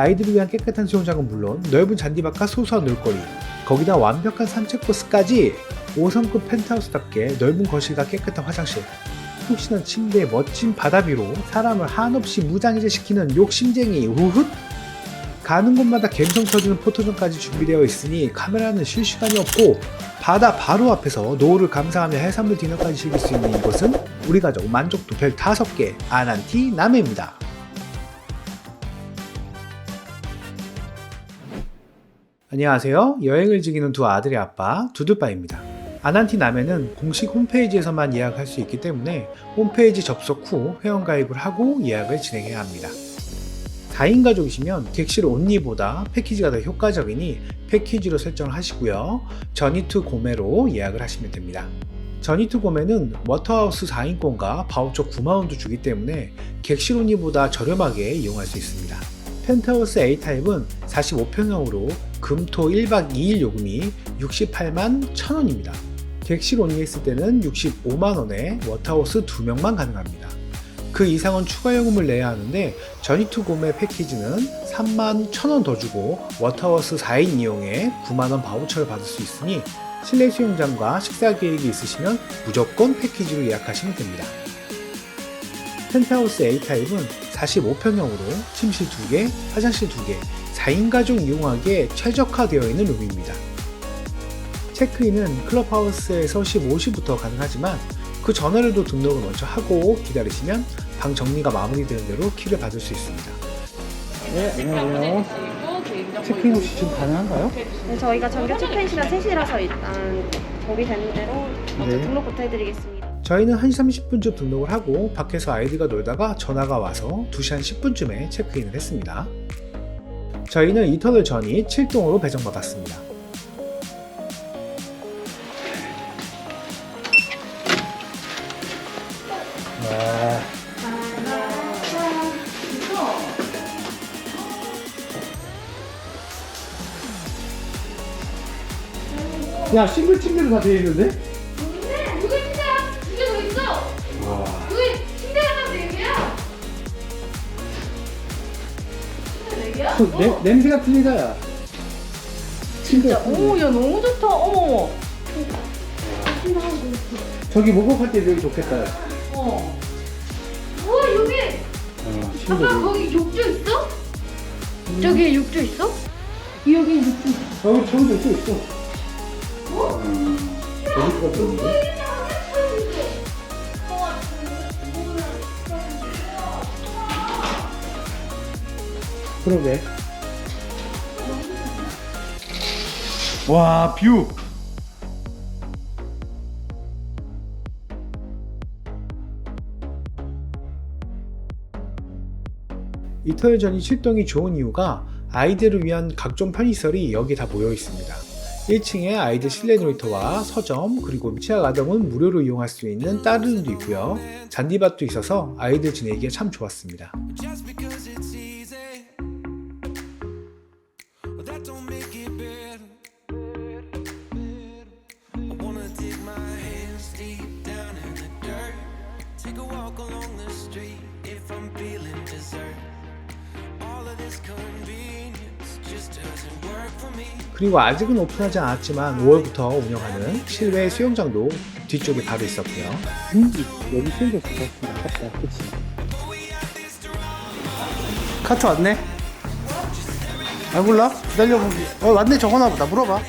아이들을 위한 깨끗한 수영장은 물론 넓은 잔디밭과 소소한 놀거리, 거기다 완벽한 산책 코스까지 5성급 펜트하우스답게 넓은 거실과 깨끗한 화장실, 푹신한 침대에 멋진 바다뷰로 사람을 한없이 무장해제시키는 욕심쟁이 우훗! 가는 곳마다 갬성 터지는 포토존까지 준비되어 있으니 카메라는 쉴 시간이 없고 바다 바로 앞에서 노을을 감상하며 해산물 디너까지 즐길 수 있는 이곳은 우리 가족 만족도 별 5개 아난티 남해입니다. 안녕하세요. 여행을 즐기는 두 아들의 아빠 두두빠입니다. 아난티 남해는 공식 홈페이지에서만 예약할 수 있기 때문에 홈페이지 접속 후 회원가입을 하고 예약을 진행해야 합니다. 4인 가족이시면 객실 온리보다 패키지가 더 효과적이니 패키지로 설정을 하시고요. 전이투 고매로 예약을 하시면 됩니다. 전이투 고매는 워터하우스 4인권과 바우처 9만원도 주기 때문에 객실 온리보다 저렴하게 이용할 수 있습니다. 펜트하우스 A타입은 45평형으로 금토 1박 2일 요금이 68만 1000원입니다. 객실 온리 했을 때는 65만원에 워터하우스 2명만 가능합니다. 그 이상은 추가 요금을 내야 하는데 전이투 구매 패키지는 3만 1000원 더 주고 워터하우스 4인 이용에 9만원 바우처를 받을 수 있으니 실내 수영장과 식사 계획이 있으시면 무조건 패키지로 예약하시면 됩니다. 펜트하우스 A타입은 45평형으로 침실 2개, 화장실 2개, 4인 가족 이용하기에 최적화되어 있는 룸입니다. 체크인은 클럽하우스에서 15시부터 가능하지만 그 전화로도 등록을 먼저 하고 기다리시면 방 정리가 마무리되는 대로 키를 받을 수 있습니다. 네, 안녕하세요. 체크인 혹시 지금 가능한가요? 네, 저희가 정규 체크인 시간 3시라서 일단 정비되는 대로 먼저 네. 등록부터 해드리겠습니다. 저희는 1시 30분쯤 등록을 하고 밖에서 아이들과 놀다가 전화가 와서 2시 한 10분쯤에 체크인을 했습니다. 저희는 이터널 전이 7동으로 배정받았습니다. 와. 야 싱글 침대로 다 되어 있는데? 그 냄, 냄새가 틀리다 야 침대 오, 야 너무 좋다. 어머. 저기 목욕할 때 여기 좋겠다 야. 어. 우와 여기 어, 아빠. 거기 욕조 있어? 저기 욕조 있어? 여기 욕조 있어. 어, 저기도 또 있어 음, 저기 있는데 그러게 와 뷰! 이터널 전이 출동이 좋은 이유가 아이들을 위한 각종 편의시설이 여기 다 모여 있습니다. 1층에 아이들 실내 놀이터와 서점 그리고 치아 가정은 무료로 이용할 수 있는 따르는도 있고요. 잔디밭도 있어서 아이들 지내기에 참 좋았습니다. 그리고 아직은 오픈하지 않았지만 5월부터 운영하는 실외 수영장도 뒤쪽에 바로 있었고요. 음, 여기 수영장 좋았습니다. 아깝다. 그치? 카트 왔네? 아 몰라? 기다려보기. 어 왔네 적어놔 보다 물어봐.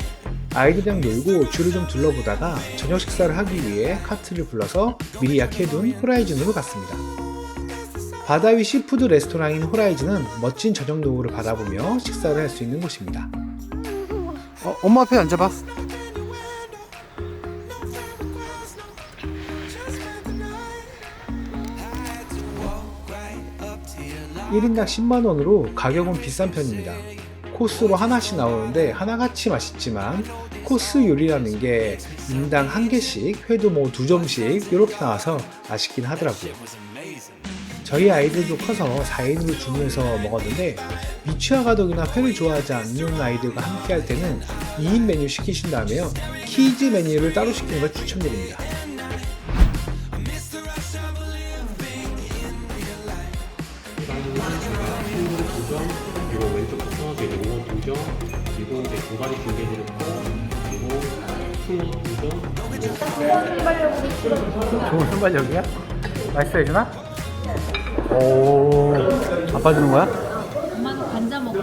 아이들이랑 놀고 줄을 좀 둘러보다가 저녁 식사를 하기 위해 카트를 불러서 미리 예약해둔 호라이즌으로 갔습니다. 바다 위 시푸드 레스토랑인 호라이즌은 멋진 저녁 노을을 바라보며 식사를 할 수 있는 곳입니다. 어, 엄마 앞에 앉아봐. 1인당 10만원으로 가격은 비싼 편입니다. 코스로 하나씩 나오는데 하나같이 맛있지만 코스 요리라는 게 인당 한 개씩 회도 뭐 두 점씩 이렇게 나와서 맛있긴 하더라고요. 저희 아이들도 커서 4인으로 주문해서 먹었는데 미취학 가족이나 회를 좋아하지 않는 아이들과 함께 할 때는 2인 메뉴 시키신 다음에요 키즈 메뉴를 따로 시키는 걸 추천드립니다. 이거 왼쪽 이렇게 요거 두 점, 그리고 이제 그리고 숭어 두 점, 그리고 좋은 순발력이야? 맛있어 해주나? 오 아빠 주는 거야? 엄마는 관자 먹고.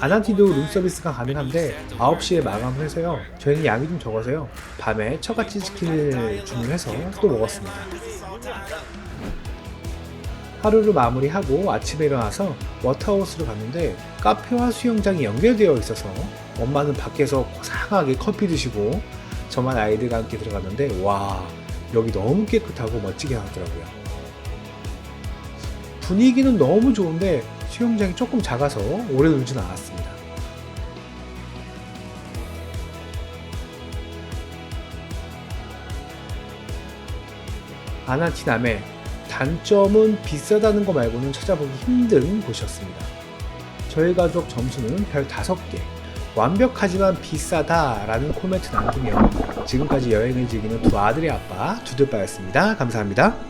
아난티도 룸서비스가 가능한데 9시에 마감을 해서요 저희는 양이 좀 적어서요 밤에 처갓집 치킨을 주문해서 또 먹었습니다 하루를 마무리하고 아침에 일어나서 워터하우스로 갔는데 카페와 수영장이 연결되어 있어서 엄마는 밖에서 고상하게 커피 드시고 저만 아이들과 함께 들어갔는데 와 여기 너무 깨끗하고 멋지게 나왔더라고요 분위기는 너무 좋은데 수영장이 조금 작아서 오래 놀진 않았습니다 아나티남의 단점은 비싸다는 거 말고는 찾아보기 힘든 곳이었습니다. 저희 가족 점수는 별 5개. 완벽하지만 비싸다라는 코멘트 남기며 지금까지 여행을 즐기는 두 아들의 아빠 두들바였습니다. 감사합니다.